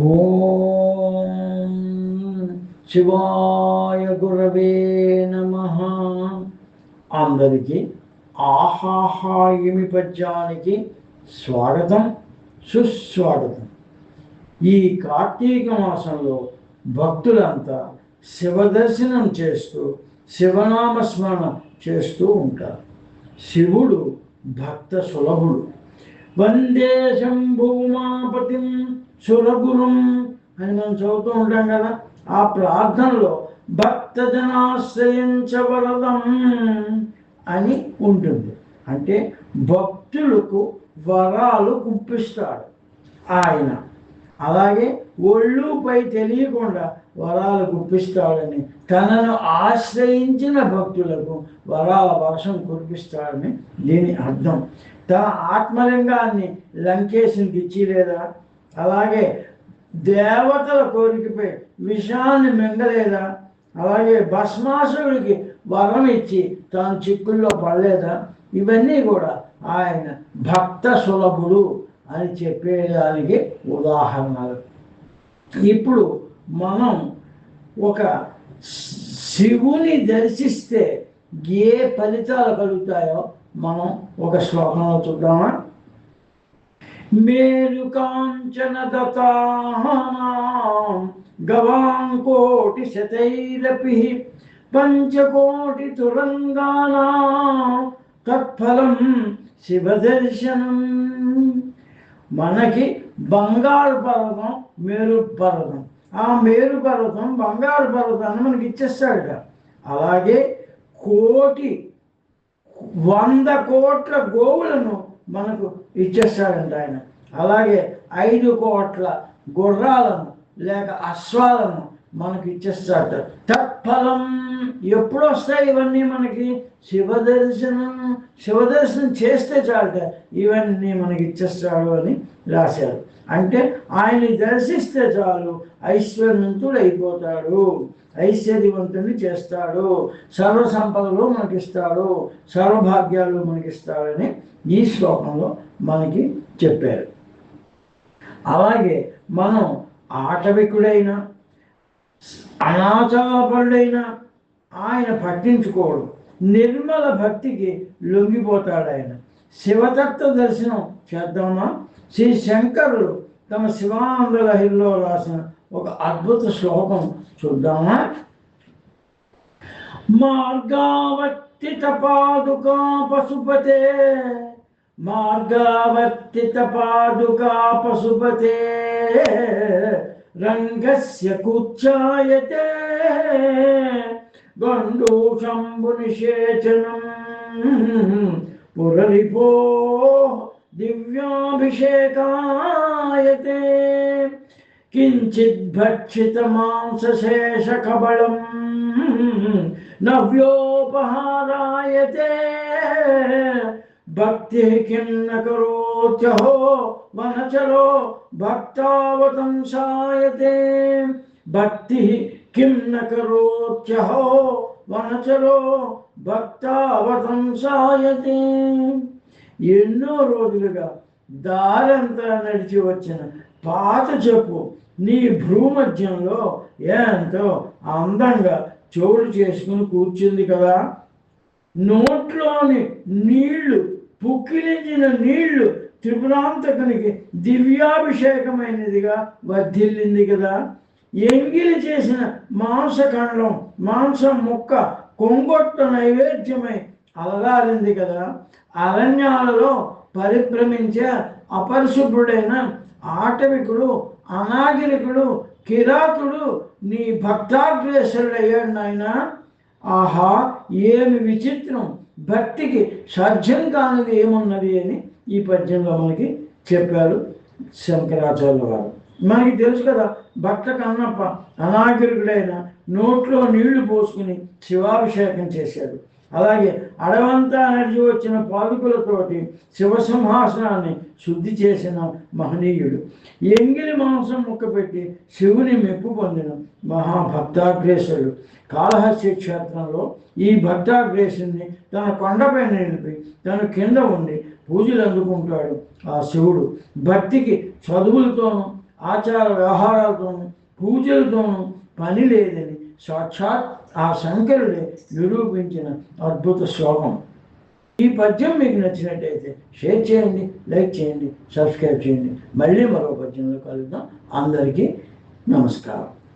ఓం శివాయ గురవే నమ. అందరికీ ఆహాహాయమి పద్యానికి స్వాగతం సుస్వాగతం. ఈ కార్తీక మాసంలో భక్తులంతా శివదర్శనం చేస్తూ శివనామస్మరణ చేస్తూ ఉంటారు. శివుడు భక్త సులభుడు. వందే శంభూమాపతిం సురగురుం అని మనం చదువుతూ ఉంటాం కదా ఆ ప్రార్థనలో భక్తజనాశ్రయించవరదం అని ఉంటుంది. అంటే భక్తులకు వరాలు గుప్పిస్తాడు ఆయన. అలాగే ఒళ్ళుపై తెలియకుండా వరాలు గుప్పిస్తాడని తనను ఆశ్రయించిన భక్తులకు వరాల వర్షం కురిపిస్తాడని దీని అర్థం. తన ఆత్మలింగాన్ని లంకేశునికి ఇచ్చి లేదా అలాగే దేవతల కోరికపై విషాన్ని మింగలేదా? అలాగే భస్మాసుడికి వరం ఇచ్చి తాను చిక్కుల్లో పడలేదా? ఇవన్నీ కూడా ఆయన భక్త సులభుడు అని చెప్పేదానికి ఉదాహరణలు. ఇప్పుడు మనం ఒక శివుని దర్శిస్తే ఏ ఫలితాలు కలుగుతాయో మనం ఒక శ్లోకంలో చూద్దామా? మేరు గవాం కోటి శతైరపి పంచకోటి తురంగానా. తత్ఫలం శివదర్శనం. మనకి బంగారు పర్వతం మేరు పర్వతం. ఆ మేరు పర్వతం బంగారు పర్వతాన్ని మనకి ఇచ్చేస్తాడు అలాగే కోటి వంద కోట్ల గోవులను మనకు ఇచ్చేస్తాడంట ఆయన. అలాగే ఐదు కోట్ల గుర్రాలను లేక అశ్వాలను మనకి ఇచ్చేస్తాడట తత్ఫలం ఎప్పుడు వస్తాయి ఇవన్నీ మనకి? శివదర్శనం శివదర్శనం చేస్తే చాలట. ఇవన్నీ మనకి ఇచ్చేస్తాడు అని రాశారు. అంటే ఆయన్ని దర్శిస్తే చాలు ఐశ్వర్యంతుడు అయిపోతాడు ఐశ్వర్యవంతుని చేస్తాడు. సర్వ సంపదలు మనకిస్తాడు. సర్వభాగ్యాలు మనకిస్తాడని ఈ శ్లోకంలో మనకి చెప్పారు. అలాగే మనం ఆటవికుడైన అనాచారపరుడైన ఆయన పట్టించుకోడు. నిర్మల భక్తికి లొంగిపోతాడు ఆయన. శివతత్వ దర్శనం చేద్దామా? శ్రీ శంకరులు తమ శివానంద లహిరిలో రాసిన ఒక అద్భుత శ్లోకం చూద్దామా? మార్గావర్తిత పాదుకా పశుపతే మార్గావర్తిత పాదుకా పశుపతే రంగస్య కూర్చాయతే గండూషంబు నిషేచనం పురరిపో దివ్యాభిషేకాయతే. किञ्चिद्भक्षितमांसशेषकबलं नव्योपहारायते भक्तिः किं न करोत्यहो वनचरो भक्तावतंसायते भक्तिः किं न करोत्यहो వనచలో భక్తావతంసాయతే ఎన్నో రోజులుగా దారంతా నడిచి వచ్చిన పాత చెప్పు నీ భ్రూమధ్యంలో ఎంతో అందంగా చోటు చేసుకుని కూర్చుంది కదా? నోట్లోని నీళ్ళు పుక్కిలించిన నీళ్ళు త్రిపురాంతకునికి దివ్యాభిషేకమైనదిగా వర్ధిల్లింది కదా? ఎంగిలి చేసిన మాంసఖండం మాంసం ముక్క కొంగొట్ట నైవేద్యమై అలగారింది కదా? అరణ్యాలలో పరిభ్రమించే అపరిశుభ్రుడైన ఆటవికుడు అనాగరికుడు కిరాతుడు నీ భక్తాగ్రేసరుడయ్యాడు నాయన. ఆహా ఏమి విచిత్రం. భక్తికి సాధ్యం కానిది ఏమున్నది అని ఈ పద్యంలో మనకి చెప్పారు శంకరాచార్యుల వారు. మనకి తెలుసు కదా భక్త కన్నప్ప అనాగరికుడైన నోట్లో నీళ్ళు పోసుకుని శివాభిషేకం చేశాడు. అలాగే అడవంతా నడిచి వచ్చిన పాదుకులతోటి శివసింహాసనాన్ని శుద్ధి చేసిన మహనీయుడు. ఎంగిలి మాంసం ముక్క పెట్టి శివుని మెప్పు పొందిన మహాభక్తాగ్రేసుడు. కాళహస్తి క్షేత్రంలో ఈ భక్తాగ్రేసుని తన కొండపై నిలిపి తన కింద ఉండి పూజలు అందుకుంటాడు ఆ శివుడు. భక్తికి చదువులతోనూ ఆచార వ్యవహారాలతోనూ పూజలతోనూ పని లేదని సాక్షాత్ ఆ శంకరుడే నిరూపించిన అద్భుత శ్లోకం. ఈ పద్యం మీకు నచ్చినట్టయితే షేర్ చేయండి లైక్ చేయండి సబ్స్క్రైబ్ చేయండి. మళ్ళీ మరో పద్యంలో కలుద్దాం. అందరికీ నమస్కారం.